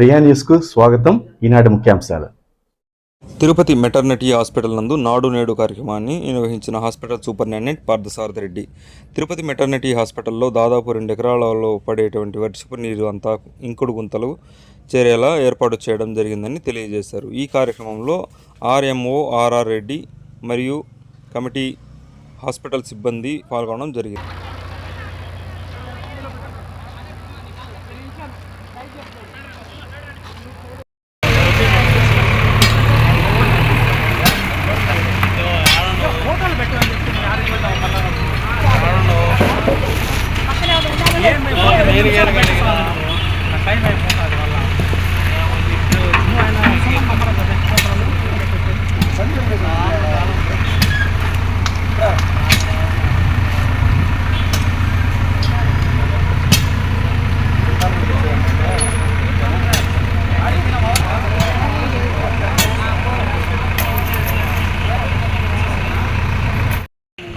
ప్రియా న్యూస్కు స్వాగతం. ఈనాటి ముఖ్యాంశాలు. తిరుపతి మెటర్నిటీ హాస్పిటల్ నందు నాడు నేడు కార్యక్రమాన్ని నిర్వహించిన hospital superintendent Parthasarathi Reddy. Tirupati maternity హాస్పిటల్లో దాదాపు రెండు ఎకరాలలో పడేటువంటి వర్షపు నీరు అంతా ఇంకుడు గుంతలు చేరేలా ఏర్పాటు చేయడం జరిగిందని తెలియజేశారు. ఈ కార్యక్రమంలో ఆర్ఎంఓ ఆర్ఆర్ రెడ్డి మరియు కమిటీ హాస్పిటల్ సిబ్బంది పాల్గొనడం జరిగింది.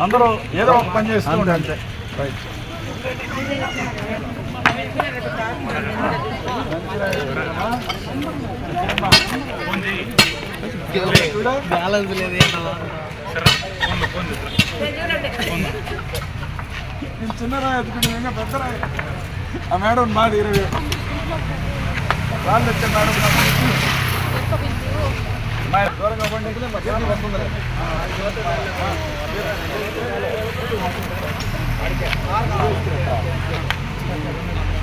అందరూ ఏదో ఒక పని చేస్తూ ఉండే అంతే. బ్యాలెన్స్ నేను చిన్న రాయి ఎత్తుకుని పెద్ద రాయి ఆ మేడం మాది ఇరవై వాళ్ళు వచ్చే మేడం మా దూరంగా పండి చేతులు వస్తుంది ఇది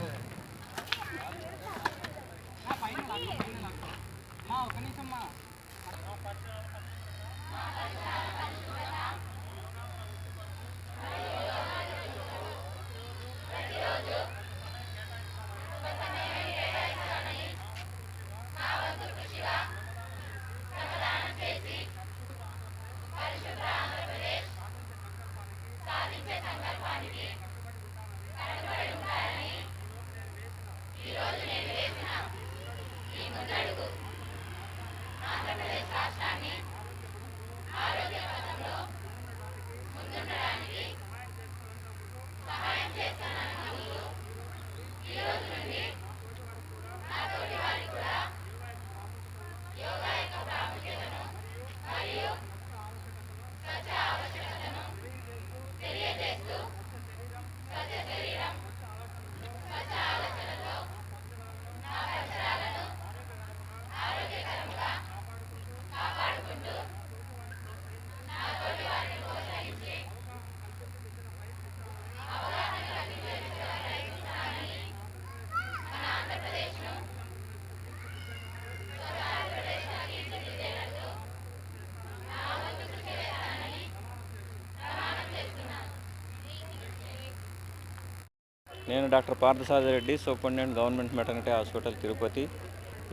నేను doctor Parthasarathi Reddy superintendent government maternity hospital Tirupati.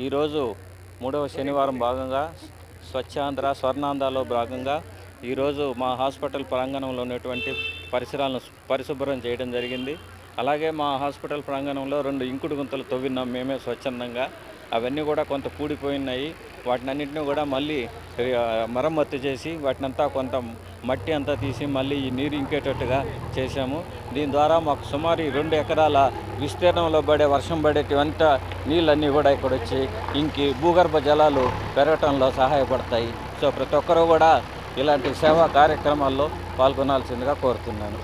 ఈరోజు మూడవ శనివారం భాగంగా స్వచ్ఛాంధ్ర స్వర్ణాంధ్రలో భాగంగా ఈరోజు మా హాస్పిటల్ ప్రాంగణంలో ఉన్నటువంటి పరిసరాలను పరిశుభ్రం చేయడం జరిగింది. అలాగే మా హాస్పిటల్ ప్రాంగణంలో రెండు ఇంకుడు గుంతలు తవ్వినాం. మేమే స్వచ్ఛందంగా. అవన్నీ కూడా కొంత కూడిపోయినాయి. వాటిని అన్నింటినీ కూడా మళ్ళీ మరమ్మత్తు చేసి వాటినంతా కొంత మట్టి అంతా తీసి మళ్ళీ ఈ నీరు ఇంకేటట్టుగా చేశాము. దీని ద్వారా మాకు సుమారు రెండు ఎకరాల విస్తీర్ణంలో పడే వర్షం పడేటివంత నీళ్ళన్నీ కూడా ఇక్కడ వచ్చి ఇంకి భూగర్భ జలాలు పెరగటంలో సహాయపడతాయి. సో ప్రతి ఒక్కరూ కూడా ఇలాంటి సేవా కార్యక్రమాల్లో పాల్గొనాల్సిందిగా కోరుతున్నాను.